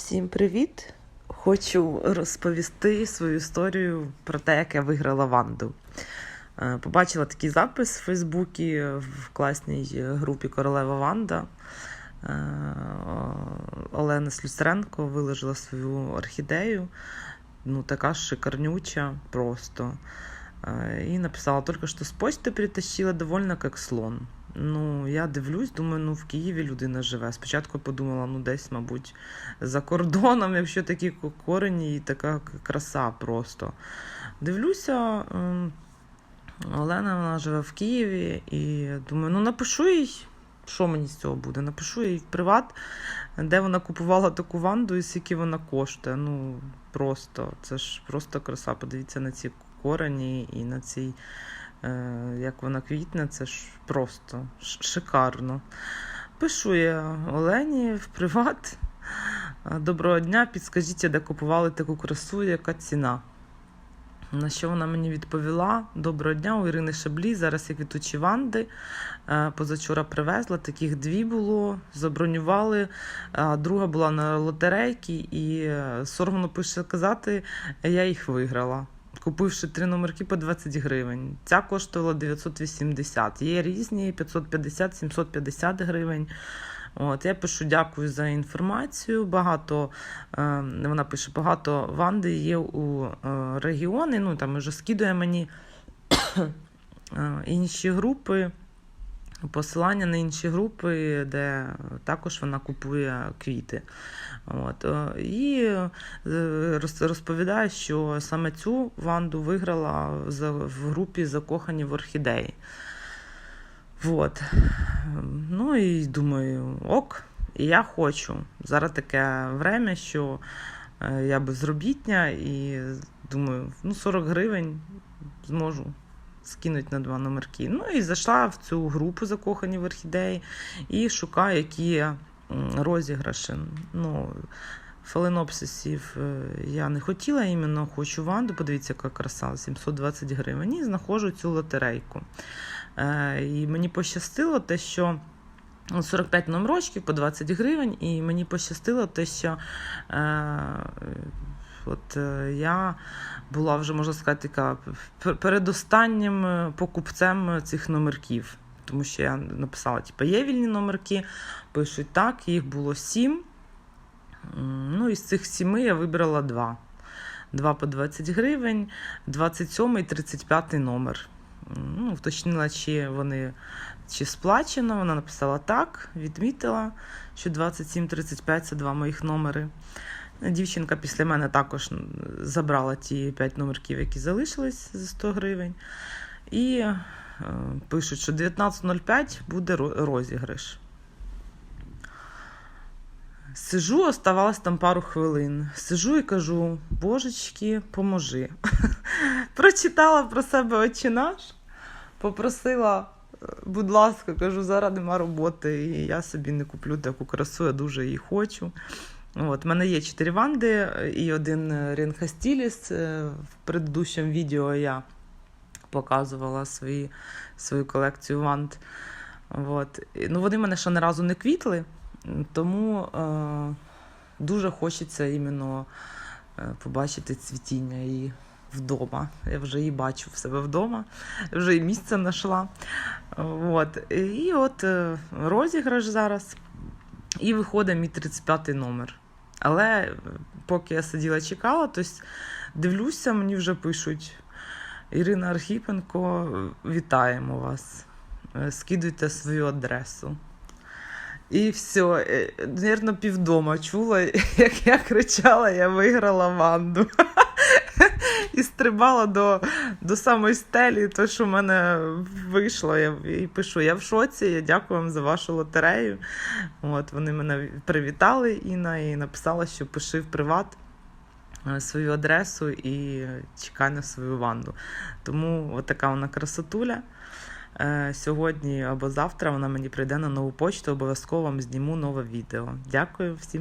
Всім привіт! Хочу розповісти свою історію про те, як я виграла Ванду. Е, Побачила такий запис в Фейсбуці в класній групі Королева Ванда. Е, Олена Слюстренко виложила свою орхідею. Ну, така шикарнюча просто. Е, І написала, тільки що з почти притащила довольно як слон. Ну, я дивлюсь, думаю, ну в Києві людина живе. Спочатку подумала, ну десь, мабуть, за кордоном, якщо такі корені і така краса просто. Дивлюся, ем, Олена вона живе в Києві, і думаю, ну напишу їй, що мені з цього буде. Напишу їй в приват, де вона купувала таку ванду і скільки вона коштує. Ну, просто, це ж просто краса. Подивіться на ці корені і на цей. Е, як вона квітне, це ж просто шикарно. Пишу я Олені в приват. Е, Доброго дня, підскажіть, де купували таку красу, яка ціна? На що вона мені відповіла? Доброго дня, у Ірини Шаблі. Зараз є квітучі ванди. Е, Позавчора привезла, таких дві було, забронювали. Друга була на лотерейці, і соромно пише казати, я їх виграла купивши три номерки по 20 гривень. Ця коштувала 980. Є різні 550, 750 гривень. От, я пишу дякую за інформацію. Багато е, вона пише, багато ванди є у е, регіони. Ну там вже скидує мені е, інші групи. Посилання на інші групи, де також вона купує квіти. От. е, І е, розповідає, що саме цю ванду виграла в групі Закохані в орхідеї. От. Ну і думаю, ок, і я хочу. Зараз таке время, що е, я безробітня і думаю, ну 40 гривень зможу скинуть на два номерки. Ну і зайшла в цю групу закохані в орхідеї і шукаю, які розіграші. Ну, фаленопсисів е, я не хотіла, іменно хочу ванду. Подивіться, яка краса, 720 гривень. І знаходжу цю лотерейку. Е, І мені пощастило те, що. ну, 45 номерочків по 20 гривень, і мені пощастило те, що е, от, е, я була вже, можна сказати, така передостаннім е, покупцем цих номерків. Тому що я написала, типу, є вільні номерки, пишуть так, їх було сім. Ну, із цих сіми я вибрала два. Два по 20 гривень, 27 і 35 номер. Ну, вточнила, чи вони чи сплачено. Вона написала так, відмітила, що 27-35 це два моїх номери. Дівчинка після мене також забрала ті 5 номерків, які залишились за 100 гривень. І е, пишуть, що 19.05 буде розіграш. Сижу, оставалось там пару хвилин. Сижу і кажу: Божечки, поможи. Прочитала про себе очі наш, попросила, е, будь ласка, кажу, зараз нема роботи, і я собі не куплю таку красу, я дуже її хочу. От, в мене є чотири ванди е, і один Ренхастіліс. Е, В предыдущому відео я показувала свої, свою колекцію ванд. От. Ну, вони мене ще не разу не квітли, тому е, дуже хочеться іменно е, побачити цвітіння її вдома. Я вже її бачу в себе вдома, вже і місце знайшла. От. І от е, розіграш зараз. І виходить мій 35 номер. Але е, поки я сиділа чекала, то дивлюся, мені вже пишуть. Ірина Архіпенко, вітаємо вас. Е, Скидуйте свою адресу. І все, навірно, півдома чула, як я кричала, я виграла ванду. І стрибала до, до самої стелі, то, що в мене вийшло. Я і пишу: я в шоці, я дякую вам за вашу лотерею. От, вони мене привітали, Інна, і написала, що пиши в приват е, свою адресу і чекай на свою ванду. Тому от така вона красотуля. Е, Сьогодні або завтра вона мені прийде на нову почту, обов'язково вам зніму нове відео. Дякую всім.